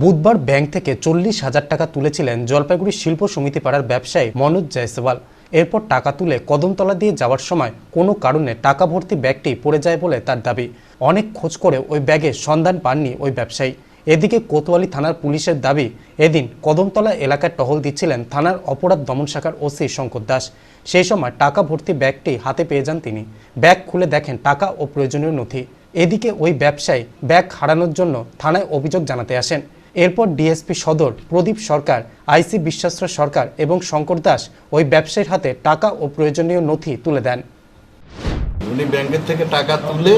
বুধবার ব্যাংক থেকে চল্লিশ হাজার টাকা তুলেছিলেন জলপাইগুড়ি শিল্প সমিতি পাড়ার ব্যবসায়ী মনোজ জয়সওয়াল। এরপর টাকা তুলে কদমতলা দিয়ে যাওয়ার সময় কোনো কারণে টাকা ভর্তি ব্যাগটি পড়ে যায় বলে তার দাবি। অনেক খোঁজ করে ওই ব্যাগের সন্ধান পাননি ওই ব্যবসায়ী। এদিকে কোতোয়ালি থানার পুলিশের দাবি, এদিন কদমতলা এলাকায় টহল দিচ্ছিলেন থানার অপরাধ দমন শাখার ওসি শঙ্কর দাস। সেই সময় টাকা ভর্তি ব্যাগটি হাতে পেয়ে যান তিনি। ব্যাগ খুলে দেখেন টাকা ও প্রয়োজনীয় নথি। এদিকে ওই ব্যবসায়ী ব্যাগ হারানোর জন্য থানায় অভিযোগ জানাতে আসেন। এরপর ডিএসপি সদর, প্রদীপ সরকার, আইসি বিশ্বাস্র সরকার এবং শঙ্কর দাস ওই ব্যবসায়ীর হাতে টাকা ও প্রয়োজনীয় নথি তুলে দেন। উনি ব্যাংকের থেকে টাকা তুলে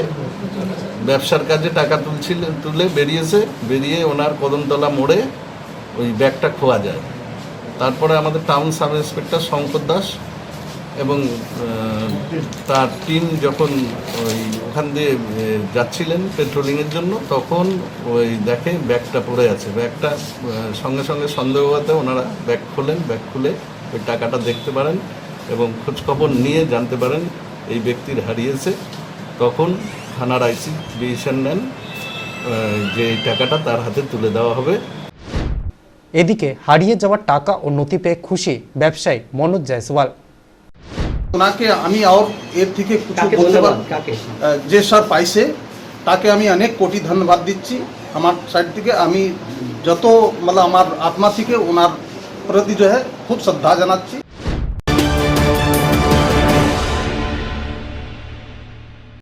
ব্যবসার কাজে টাকা তুলছিলেন তুলে বেরিয়েছে, বেরিয়ে ওনার কদমতলা মোড়ে ওই ব্যাগটা খোয়া যায়। তারপরে আমাদের town sub inspector Shankar Das এবং তার টিম যখন ওই ওখান দিয়ে যাচ্ছিলেন পেট্রোলিংয়ের জন্য, তখন ওই দেখে ব্যাগটা পড়ে আছে। ব্যাগটা সঙ্গে সঙ্গে সন্দেহ হতে ওনারা ব্যাগ খোলেন, ব্যাগ খুলে ওই টাকাটা দেখতে পারেন এবং খোঁজখবর নিয়ে জানতে পারেন এই ব্যক্তির হারিয়েছে। তখন থানার আইসি ডিসিশন নেন যে এই টাকাটা তার হাতে তুলে দেওয়া হবে। এদিকে হারিয়ে যাওয়া টাকা ও নথি পেয়ে খুশি ব্যবসায়ী মনোজ জয়সওয়াল। ওনাকে আমি আর এর থেকে কিছু বলতে ধন্যবাদ? পার কাকে? আহ, যে স্যার পাইছে তাকে আমি অনেক কোটি ধন্যবাদ দিচ্ছি আমার সাইড থেকে আমি যত মানে আমার আত্মা থেকে ওনার প্রতি যে খুব শ্রদ্ধা জানাচ্ছি